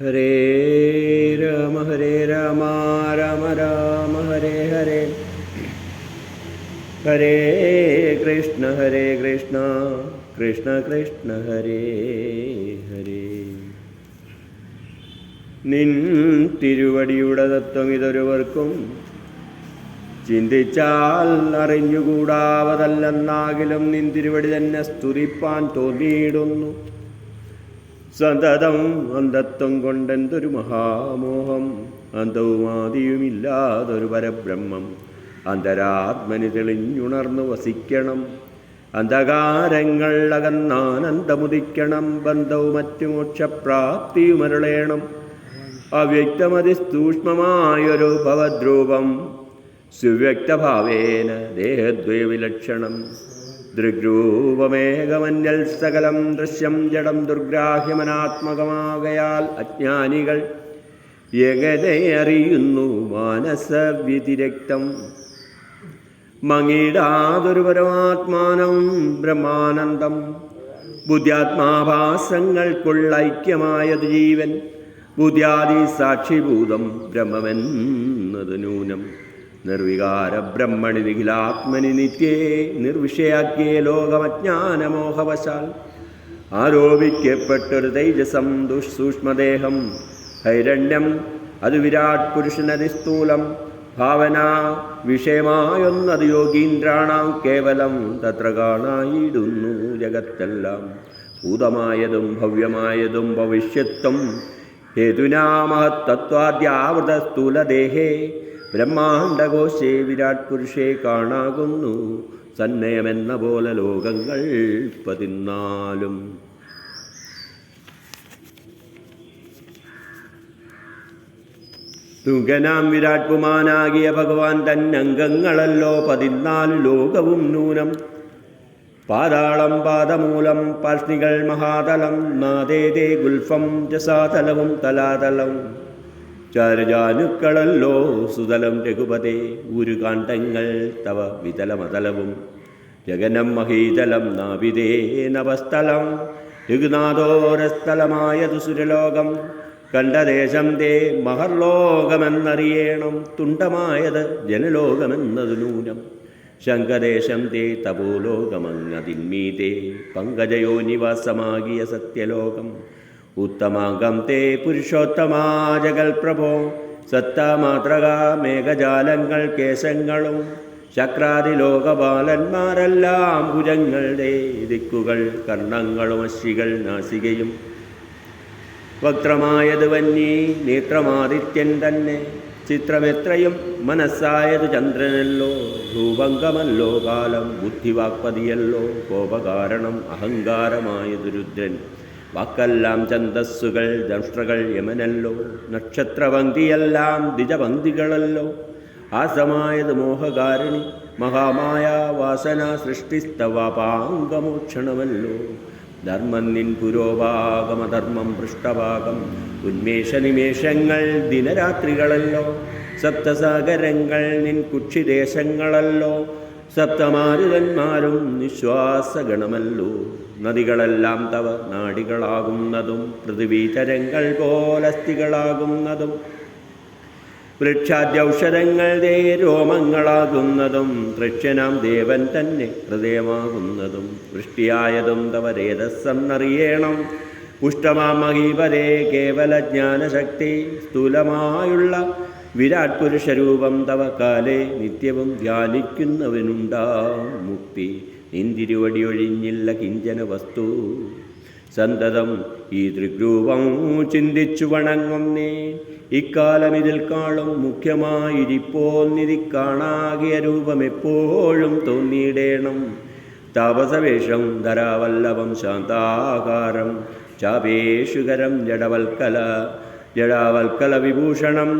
ഹരേ രാമ ഹരേ രാമ രാമ രാമ ഹരേ ഹരേ. ഹരേ കൃഷ്ണ ഹരേ കൃഷ്ണ കൃഷ്ണ കൃഷ്ണ ഹരേ ഹരേ. നിൻ തിരുവടിയുടെ തത്വം ഇതൊരുവർക്കും ചിന്തിച്ചാൽ അറിഞ്ഞുകൂടാവതല്ലെന്നാകിലും നിൻ തിരുവടി തന്നെ സ്തുതിപ്പാൻ തോന്നിയിടുന്നു. സതതം അന്ധത്വം കൊണ്ടെന്തൊരു മഹാമോഹം? അന്തവുമാതിയുമില്ലാതൊരു പരബ്രഹ്മം. അന്തരാത്മന് തെളിഞ്ഞുണർന്നു വസിക്കണം. അന്ധകാരങ്ങൾ അകന്നാനന്ദമുദിക്കണം ബന്ധവും മറ്റു മോക്ഷപ്രാപ്തിയുമരുളേണം അവ്യക്തമതിസൂക്ഷ്മമായൊരു ഭവദ്രൂപം. സുവ്യക്തഭാവേന ദേഹദ്വയവിലക്ഷണം. ദൃഗ്രൂപമേകമന്യൽ സകലം ദൃശ്യം ജഡം ദുർഗ്രാഹ്യമനാത്മകമാകയാൽ അജ്ഞാനികൾ എങ്ങനെ അറിയുന്നു മാനസവ്യതിരക്തം. മങ്ങിടാതൊരു പരമാത്മാനം ബ്രഹ്മാനന്ദം. ബുദ്ധ്യാത്മാഭാസങ്ങൾക്കുള്ള ഐക്യമായത് ജീവൻ. ബുദ്ധ്യാദി സാക്ഷിഭൂതം ബ്രഹ്മമെന്നത് നൂനം നിർവികാര ബ്രഹ്മണി നിഖിലാത്മനി നിത്യേ നിർവിഷയാക്കിയ ലോകമജ്ഞാനമോഹവശാൽ. ആരോപിക്കപ്പെട്ടൊരു തേജസം ദുഃസൂക്ഷ്മദേഹം ഹൈരണ്യം അത് വിരാട് പുരുഷനതിസ്ഥൂലം ഭാവന വിഷയമായൊന്നത് യോഗീന്ദ്രാണാം കേവലം തത്ര കാണായിടുന്നു ജഗത്തെല്ലാം. ഭൂതമായതും ഭവ്യമായതും ഭവിഷ്യത്വം ഹേതുനാമഹത്തത്വാദ്യാവൃത സ്ഥൂലദേഹേ ബ്രഹ്മാണ്ടകോശേ വിരാട് പുരുഷേ കാണാകുന്നു. സന്നയമെന്ന പോലെ ലോകങ്ങൾ പതിനാലും തുകനാം വിരാട് പുമാനാകിയ ഭഗവാൻ തന്നംഗങ്ങളല്ലോ. പതിനാല് ലോകവും നൂനം. പാതാളം പാദമൂലം പാർഷ്ണികൾ മഹാതലം. നാദേദേ ഗുൽഫം ജസാതലവും തലാതലവും ചാരജാനുക്കളല്ലോ സുതലം രഘുപതേ ഉരുകാണ്ഡങ്ങൾ തവ വിതലമതലവും. ജഗനം മഹീതലം നാവിതേ നവസ്ഥലം. രഘുനാഥോരസ്ഥലമായതു സുരലോകം. കണ്ടദേശം ദേ മഹർലോകമെന്നറിയേണം. തുണ്ടമായത് ജനലോകമെന്നതു നൂനം. ശങ്കദേശം തേ തപോലോകമങ്ങതിന്മീതേ. പങ്കജയോ നിവാസമാകിയ സത്യലോകം. ഉത്തമാംഗം തേ പുരുഷോത്തമാ ജഗൽപ്രഭോ. സത്താമാത്രക മേഘജാലങ്ങൾ കേശങ്ങളും. ചക്രാതിലോകപാലന്മാരെല്ലാം ഭുജങ്ങളുടെ ദിക്കുകൾ കർണങ്ങളും അശ്വികൾ നാസികയും. വക്രമായത് വന്നി നേത്രമാദിത്യൻ തന്നെ. ചിത്രമെത്രയും മനസ്സായത് ചന്ദ്രനല്ലോ. രൂപങ്കമല്ലോ കാലം ബുദ്ധിവാക്പതിയല്ലോ. കോപകാരണം അഹങ്കാരമായത് രുദ്രൻ. വാക്കെല്ലാം ഛന്തസ്സുകൾ ദംഷ്ട്രകൾ യമനല്ലോ നക്ഷത്രപങ്ക്തിയെല്ലാം ദ്വിജപങ്ക്തികളല്ലോ. ആസമായത് മോഹകാരിണി മഹാമായ വാസന സൃഷ്ടിസ്തവാപാംഗമോക്ഷണമല്ലോ ധർമ്മം നിൻ പുരോഭാഗമധർമ്മം പൃഷ്ഠഭാഗം ഉന്മേഷനിമേഷങ്ങൾ ദിനരാത്രികളല്ലോ. സപ്തസാഗരങ്ങൾ നിൻ കുക്ഷിദേശങ്ങളല്ലോ. സപ്തമാരുതന്മാരും നിശ്വാസഗണമല്ലോ. നദികളെല്ലാം തവ നാടികളാകുന്നതും പൃഥ്വീതരങ്ങൾ പോലസ്ഥികളാകുന്നതും വൃക്ഷാദ്യൗഷധങ്ങൾ രോമങ്ങളാകുന്നതും തൃക്ഷനാം ദേവൻ തന്നെ ഹൃദയമാകുന്നതും വൃഷ്ടിയായതും തവ രേതസ്സെന്നറിയണം പുഷ്ടമാം മഹീപരേ കേവല ജ്ഞാനശക്തി സ്ഥൂലമായുള്ള വിരാട് പുരുഷരൂപം തവ കാലേ നിത്യവും ധ്യാനിക്കുന്നവനുണ്ടാ മുക്തി. നിന്തിരുവടി ഒഴിഞ്ഞില്ല കിഞ്ചന വസ്തു സന്തതം ഈ ദൃഗ്രൂപം ചിന്തിച്ചു വണങ്ങുന്നേ ഇക്കാലം ഇതിൽ കാളും മുഖ്യമായിരിപ്പോന്നിതി കാണാകിയ രൂപം എപ്പോഴും തോന്നിയിടേണം. താപസവേഷം ധരാവല്ലഭം ശാന്താകാരം ചാപേഷുകരം ജഡവൽക്കല ജഡാവൽക്കല വിഭൂഷണം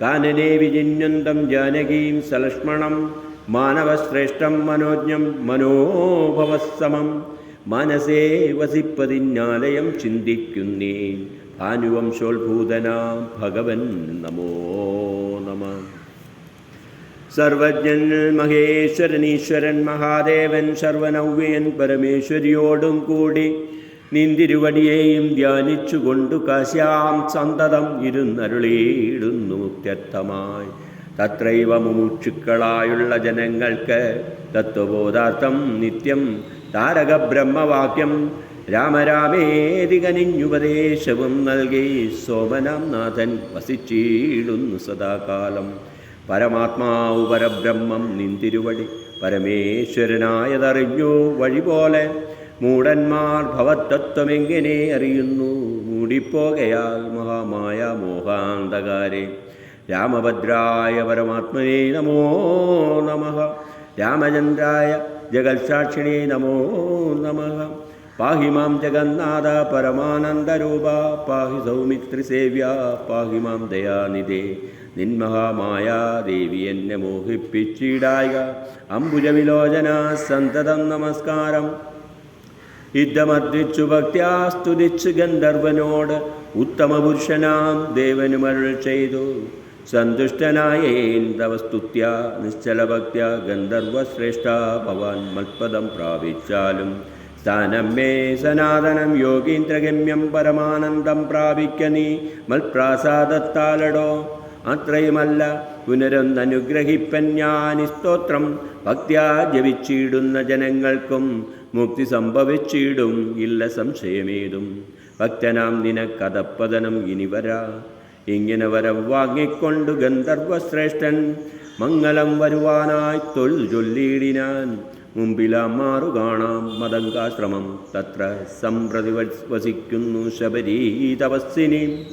കാനനെ വിജിന്യന്തം ജാനകീം സലക്ഷ്മണം മാനവശ്രേഷ്ഠം മനോജ്ഞം മനോഭവസമം. മനസേ വസിപ്പതിന്നാലയം ചിന്തിക്കുന്നേ. ഭാനുവംശോത്ഭൂതനാം ഭഗവൻ നമോ നമ. സർവജ്ഞൻ മഹേശ്വരൻ ഈശ്വരൻ മഹാദേവൻ സർവനവ്യൻ പരമേശ്വരിയോടും കൂടി നിന്തിരുവടിയെയും ധ്യാനിച്ചുകൊണ്ടു കാശ്യാം സന്തതം ഇരുന്നരുളിയിടുന്നു വ്യക്തമായി തത്രൈവ മുമുക്ഷുക്കളായുള്ള ജനങ്ങൾക്ക് തത്വബോധാർത്ഥം നിത്യം താരക ബ്രഹ്മവാക്യം രാമരാമേതികനിഞ്ഞുപദേശവും നൽകി സോമനാം നാഥൻ വസിച്ചിടുന്നു സദാകാലം. പരമാത്മാവ് പരബ്രഹ്മം നിന്തിരുവടി പരമേശ്വരനായതറിഞ്ഞു വഴി പോലെ മൂടന്മാർ ഭവത്തത്വമെങ്ങനെ അറിയുന്നു? മൂടിപ്പോകയാൽ മഹാമായ മോഹാന്തകാരെ രാമഭദ്രായ പരമാത്മനെ നമോ നമ. രാമചന്ദ്രായ ജഗത്സാക്ഷിണേ നമോ നമ. പാഹി മാം ജഗന്നാഥ പരമാനന്ദരൂപ. പാഹി സൗമിത്രിസേവ്യ പാഹി മാം ദയാനിധേ. നിന്മഹാമായ ദേവി എന്നെ മോഹിപ്പിച്ചിടായ അംബുജവിലോചന സന്തതം നമസ്കാരം. യുദ്ധമർദ്ദിച്ചു ഭക്ത്യാ ഗന്ധർവനോട് ഉത്തമ പുരുഷനാം ദേവനുമരുൾ ചെയ്തു. സന്തുഷ്ടനായ തവ സ്തുത്യ നിശ്ചല ഭക്ത്യ ഗന്ധർവശ്രേഷ്ഠ ഭവാൻ മത്പദം പ്രാപിച്ചാലും സ്ഥാനം മേ സനാതനം യോഗീന്ദ്രഗമ്യം പരമാനന്ദം പ്രാപിക്ക നീ മൽപ്രാസാദത്താലടോ. അത്രയുമല്ല പുനരൊന്നനുഗ്രഹിപ്പൻ ഞാൻ സ്തോത്രം ഭക്തിയാ ജപിച്ചിടുന്ന ജനങ്ങൾക്കും മുക്തി സംഭവിച്ചിടും ഇല്ല സംശയമേതും. ഭക്തനാം നിനക്കഥപ്പതനം ഇനി വരാ. ഇങ്ങനെ വരവാങ്ങിക്കൊണ്ടു ഗന്ധർവശ്രേഷ്ഠൻ മംഗളം വരുവാനായി തൊഴിൽ ചൊല്ലിയിടിനാൻ. മുമ്പിലാം മാറു കാണാം മതങ്കാശ്രമം. തത്ര സംപ്രതി വസിക്കുന്നു ശബരീ തപസ്സിനി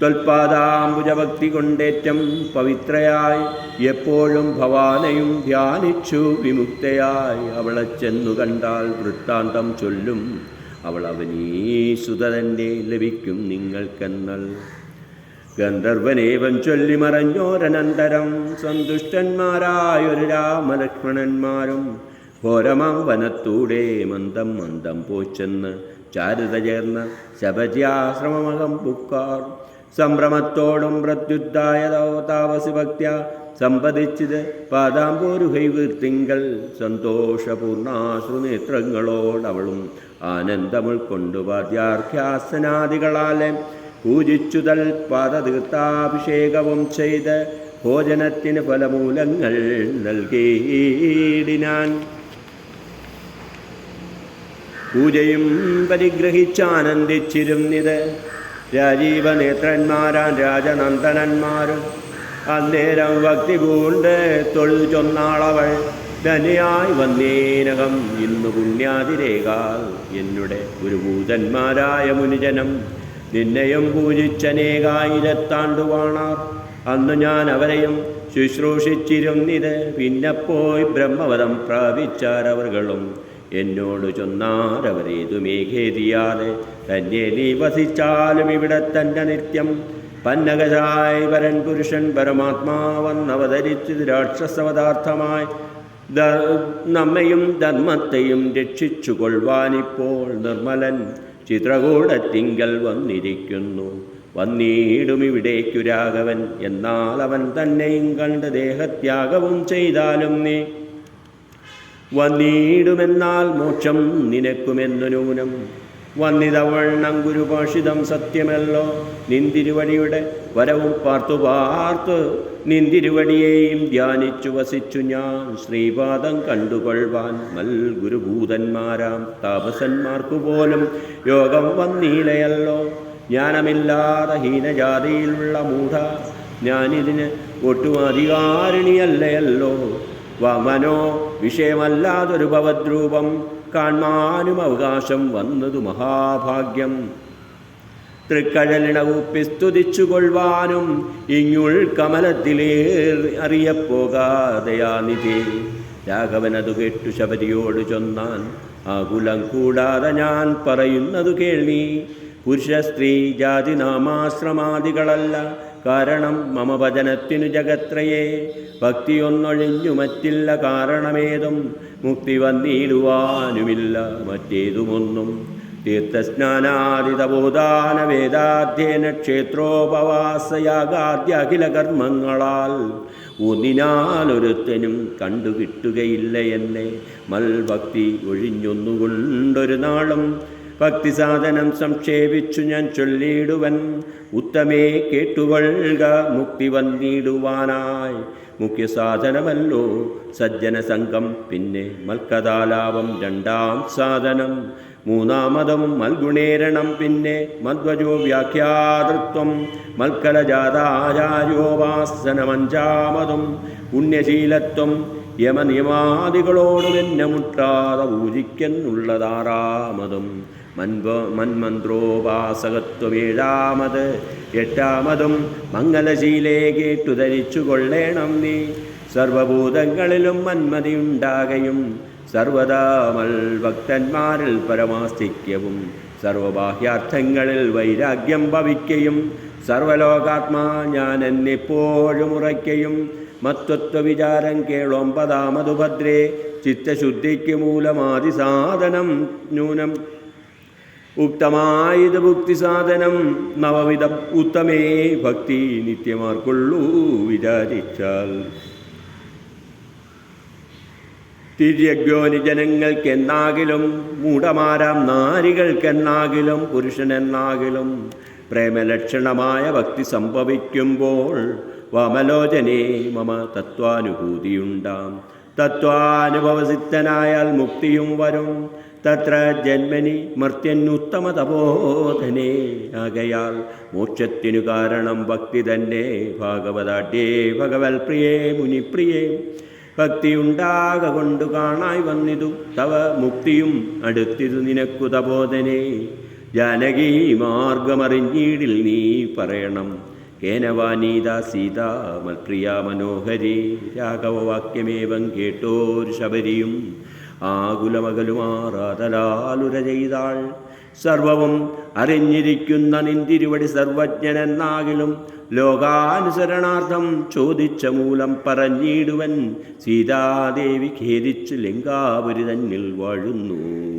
ത്വൽപാദാംബുജഭക്തി കൊണ്ടേറ്റം പവിത്രയായി എപ്പോഴും ഭവാനയും ധ്യാനിച്ചു വിമുക്തയായി. അവളെ ചെന്നു കണ്ടാൽ വൃത്താന്തം ചൊല്ലും. അവൾ അവനീസുതന്നെ ലഭിക്കും നിങ്ങൾക്കെന്നൽ ഗന്ധർവനേവം ചൊല്ലി മറഞ്ഞോരനന്തരം. സന്തുഷ്ടന്മാരായൊരു രാമലക്ഷ്മണന്മാരും ഘോരമാം വനത്തൂടെ മന്ദം മന്ദം പോച്ചെന്ന് ചാരുത ചേർന്ന ശബരിയാശ്രമമകം പുക്കാർ സംഭ്രമത്തോടും പ്രത്യുദ്ധായ താപസി ഭക്ത്യ സമ്പതിച്ചത് പാദാംബോരുഹൈവീർത്തിങ്കൽ സന്തോഷപൂർണാശ്രുനേത്രങ്ങളോടവളും ആനന്ദമുൾക്കൊണ്ടു വാദ്യാർഘ്യാസനാദികളാലെ പൂജിച്ചുതൽ പാദതീർത്ഥാഭിഷേകവും ചെയ്ത് ഭോജനത്തിന് ഫലമൂലങ്ങൾ നൽകിയിടിനാൻ. പൂജയും പരിഗ്രഹിച്ചാനന്ദിച്ചിരുന്നിത് രാജീവനേത്രന്മാരാൻ രാജനന്ദനന്മാരും അന്നേരം ഭക്തി പൂണ്ട് തൊഴിൽ ചൊന്നാളവൾ. ധനിയായി വന്നേനകം ഇന്ന് പുണ്യാതിരേകാൽ എന്നുടെ ഗുരുഭൂതന്മാരായ മുനിജനം നിന്നെയും പൂജിച്ചനേകായിരത്താണ്ടുവാണാർ. അന്ന് ഞാൻ അവരെയും ശുശ്രൂഷിച്ചിരുന്നിത്. പിന്നെ പോയി ബ്രഹ്മവധം പ്രാപിച്ചാരവർകളും എന്നോട് ചൊന്നാരവരേതു മേഘേതിയാതെ തന്നെ നീ വസിച്ചാലും ഇവിടെ തന്നെ നിത്യം. പന്നകശായി വരൻ പുരുഷൻ പരമാത്മാവന്നവതരിച്ചത് രാക്ഷസപദാർത്ഥമായി നമ്മയും ധർമ്മത്തെയും രക്ഷിച്ചു കൊള്ളുവാനിപ്പോൾ നിർമ്മലൻ ചിത്രകൂടത്തിങ്കൽ വന്നിരിക്കുന്നു. വന്നീടും ഇവിടേക്കു രാഘവൻ. എന്നാൽ അവൻ തന്നെയും കണ്ട് ദേഹത്യാഗവും ചെയ്താലും നീ വന്നിടുമെന്നാൽ മോക്ഷം നിനക്കുമെന്നു നൂനം വന്നിതവണ്ണം ഗുരുഭാഷിതം സത്യമല്ലോ. നിന്തിരുവടിയുടെ വരവും പാർത്തു പാർത്ത് നിന്തിരുവടിയെയും ധ്യാനിച്ചു വസിച്ചു ഞാൻ. ശ്രീപാദം കണ്ടുകൊള്ളുവാൻ മൽ ഗുരുഭൂതന്മാരാം താപസന്മാർക്കു പോലും യോഗം വന്നീലയല്ലോ. ജ്ഞാനമില്ലാതെ ഹീനജാതിയിലുള്ള മൂഢ ഞാനിതിന് ഒട്ടും അധികാരിണിയല്ലയല്ലോ. വമനോ വിഷയമല്ലാതൊരു ഭവദ്രൂപം കാണാനും അവകാശം വന്നതു മഹാഭാഗ്യം. തൃക്കഴലിണവുപ്പി സ്തുതിച്ചു കൊള്ളുവാനും ഇങ്ങുൾ കമലത്തിലേ അറിയപ്പോകാതെയാനിധി. രാഘവനതു കേട്ടു ശബരിയോട് ചൊന്നാൻ ആകുലം കൂടാതെ ഞാൻ പറയുന്നതു കേൾവി പുരുഷ സ്ത്രീ ജാതി നാമാശ്രമാദികളല്ല. കാരണം മമ വചനത്തിനു ജഗത്രയേ. ഭക്തിയൊന്നൊഴിഞ്ഞു മറ്റില്ല കാരണമേതും. മുക്തി വന്നിടുവാനുമില്ല മറ്റേതുമൊന്നും. തീർത്ഥസ്നാനാദിതബോധാന വേദാധ്യയന ക്ഷേത്രോപവാസയാഗാദ്യ കർമ്മങ്ങളാൽ ഒന്നിനാലൊരുത്തനും കണ്ടുകിട്ടുകയില്ല എന്നെ. മൽഭക്തി ഒഴിഞ്ഞൊന്നുകൊണ്ടൊരു നാളും ഭക്തി സാധനം സംക്ഷേപിച്ചു ഞാൻ ചൊല്ലിയിടുവൻ. ഉത്തമേ കേട്ടുകൊള്ളുക മുക്തി വന്നിടുവാനായി. മുഖ്യ സാധനമല്ലോ സജ്ജന സംഘം പിന്നെ മൽക്കഥാലാപം രണ്ടാം സാധനം. മൂന്നാമതും മൽഗുണേരണം പിന്നെ മധ്വജോ വ്യാഖ്യാതൃത്വം. മൽക്കലജാതാചാര്യോപാസനമഞ്ചാമതും പുണ്യശീലത്വം. യമനിയമാദികളോട് എന്നെ മുട്ടാതെ പൂജിക്കുന്നുള്ളതാറാമതും. മന്മന്ത്രോപാസകത്വമേഴാമത് എട്ടാമതും മംഗലശീലേ കേട്ടു ധരിച്ചു കൊള്ളേണം നീ. സർവഭൂതങ്ങളിലും മന്മതിയുണ്ടാകയും സർവതാമൽ ഭക്തന്മാരിൽ പരമാസ്തിക്യവും സർവബാഹ്യാർത്ഥങ്ങളിൽ വൈരാഗ്യം ഭവിക്കയും സർവലോകാത്മാ ഞാൻ എന്നെപ്പോഴും ഉറയ്ക്കയും മത്വത്വ വിചാരം കേളൊമ്പതാമതു ചിത്തശുദ്ധിക്ക് മൂലമാതിസാധനം ന്യൂനം ഉക്തമായത് ഭുക്തി സാധനം നവവിധം ഉത്തമേ ഭക്തി നിത്യമാർക്കുള്ളൂ വിചാരിച്ചാൽ. തിര്യഗ്യോനി ജനങ്ങൾക്കെന്നാകിലും മൂഢമാരാം നാരികൾക്കെന്നാകിലും പുരുഷനെന്നാകിലും പ്രേമലക്ഷണമായ ഭക്തി സംഭവിക്കുമ്പോൾ വമലോചനേ മമ തത്വാനുഭൂതിയുണ്ടാം. തത്വാനുഭവസിദ്ധനായാൽ മുക്തിയും വരും. തത്ര ജന്മനി മർത്യന്നുത്തമ തപോധനെ ആകയാൽ മോക്ഷത്തിനു കാരണം ഭക്തി തന്നെ. ഭാഗവതാട്യേ ഭഗവൽ പ്രിയേ മുനിപ്രിയേ. ഭക്തിയുണ്ടാക കൊണ്ടു കാണായി വന്നിതു. തവ മുക്തിയും അടുത്തിതു നിനക്കു തബോധനെ ജാനകി മാർഗമറിഞ്ഞീടിൽ നീ പറയണം. കേനവാനീത സീത മൽപ്രിയ മനോഹരി. രാഘവവാക്യമേവം കേട്ടോരു ശബരിയും ആകുലമകലുമാറാതലാലുര ചെയ്താൾ. സർവവും അറിഞ്ഞിരിക്കുന്ന നിന്തിരുവടി സർവജ്ഞനെന്നാകിലും ലോകാനുസരണാർത്ഥം ചോദിച്ച മൂലം പറഞ്ഞിടുവൻ. സീതാദേവി ഖേദിച്ചു ലിംഗാപുരി തന്നിൽ വാഴുന്നു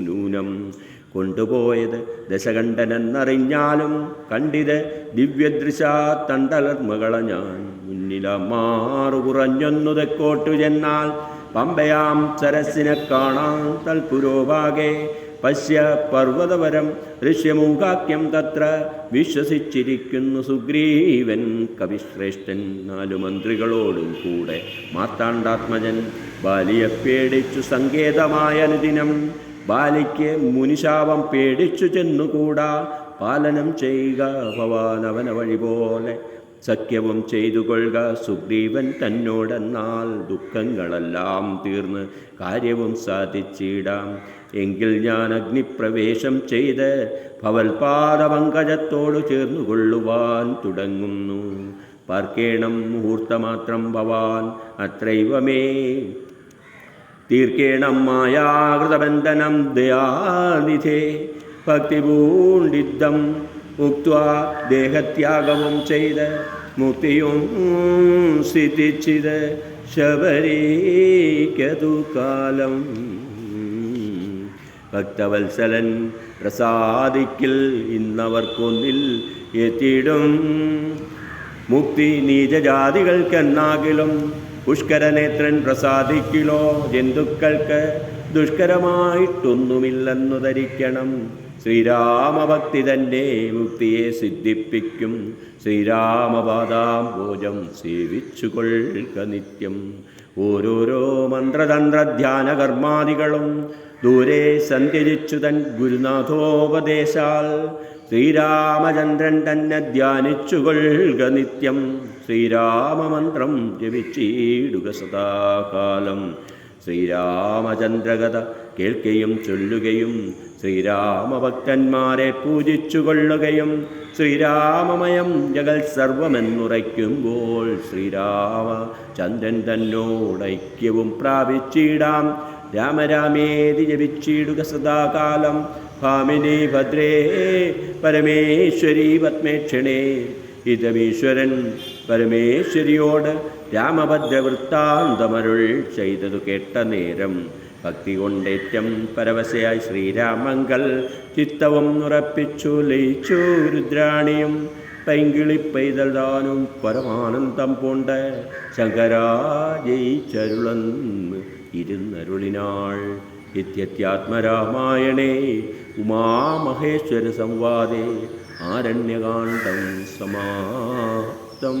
നൂനം. കൊണ്ടുപോയത് ദശകണ്ഠനെന്നറിഞ്ഞാലും കണ്ടിത് ദിവ്യദൃശ തണ്ടലർമകള ഞാൻ. മുന്നിലമാറു കുറഞ്ഞൊന്നു തെക്കോട്ടു ചെന്നാൽ പമ്പയാം സരസിനെ കാണാൻ തൽപുരോഭാഗേ പശ്യ പർവതവരം ഋഷ്യമൂഹാക്യം തത്ര വിശ്വസിച്ചിരിക്കുന്നു സുഗ്രീവൻ കവിശ്രേഷ്ഠൻ. നാലു മന്ത്രികളോടും കൂടെ മാർത്താണ്ഡാത്മജൻ ബാലിയെ പേടിച്ചു സങ്കേതമായ അനുദിനം. ബാലിക്ക് മുനിശാപം പേടിച്ചു ചെന്നുകൂടാ. പാലനം ചെയ്യുക ഭവാനവന വഴി പോലെ. സഖ്യവും ചെയ്തു കൊള്ളുക സുഗ്രീവൻ തന്നോടെന്നാൽ ദുഃഖങ്ങളെല്ലാം തീർന്ന് കാര്യവും സാധിച്ചിടാം. എങ്കിൽ ഞാൻ അഗ്നിപ്രവേശം ചെയ്ത് ഭവൽപാദപങ്കജത്തോട് ചേർന്നുകൊള്ളുവാൻ തുടങ്ങുന്നു. പാർക്കേണം മുഹൂർത്തമാത്രം ഭവാൻ അത്രൈവമേ. തീർക്കേണം മായാകൃതബന്ധനം ദയാനിധേ. ഭക്തിപൂണ്ടിദ്ധം ഉക്വ ദേഹത്യാഗവും ചെയ്ത് മുക്തിയും സിദ്ധിച്ചിത് ശബരീക്കതു കാലം ഭക്തവത്സലൻ പ്രസാദിക്കിൽ ഇന്നവർക്കൊന്നിൽ എത്തിയിടും. മുക്തി നീചജാതികൾക്കെന്നാകിലും പുഷ്കരനേത്രൻ പ്രസാദിക്കിലോ ജന്തുക്കൾക്ക് ദുഷ്കരമായിട്ടൊന്നുമില്ലെന്നു ധരിക്കണം. ശ്രീരാമഭക്തി തന്നെ മുക്തിയെ സിദ്ധിപ്പിക്കും. ശ്രീരാമപാദാംബോജം സേവിച്ചു കൊള്ളുക നിത്യം. ഓരോരോ മന്ത്രതന്ത്രധ്യാന കർമാദികളും ദൂരെ സഞ്ചരിച്ചു തൻ ഗുരുനാഥോപദേശാൽ. ശ്രീരാമചന്ദ്രൻ തന്നെ ധ്യാനിച്ചു കൊള്ളുക നിത്യം. ശ്രീരാമമന്ത്രം ജപിച്ചിടുക സദാകാലം. ശ്രീരാമചന്ദ്രകഥ കേൾക്കുകയും ചൊല്ലുകയും ശ്രീരാമഭക്തന്മാരെ പൂജിച്ചുകൊള്ളുകയും ശ്രീരാമമയം ജഗൽ സർവമെന്നുറയ്ക്കുമ്പോൾ ശ്രീരാമ ചന്ദ്രൻ തന്നോടൈക്യവും പ്രാപിച്ചിടാം. രാമരാമേതി ജപിച്ചിടുക സദാകാലം. ഭാമിനി ഭദ്രേ പരമേശ്വരി പത്മേക്ഷണേ. ഇതമീശ്വരൻ പരമേശ്വരിയോട് രാമഭദ്രവൃത്താന്തമരുൾ ചെയ്തതു കേട്ട നേരം ഭക്തി കൊണ്ടേറ്റം പരവശയായി ശ്രീരാമങ്കൽ ചിത്തവും ഉറപ്പിച്ചു ലയിച്ചു രുദ്രാണിയും പൈങ്കിളി പെയ്തൽ താനും പരമാനന്ദം പൂണ്ട്. ശങ്കരാ ജയിച്ചരുളന്ന് ഇരുന്നരുളിനാൾ. ഇത്യത്യാത്മരാമായണേ ഉമാമഹേശ്വര സംവാദേ ആരണ്യകാണ്ഡം സമാപ്തം.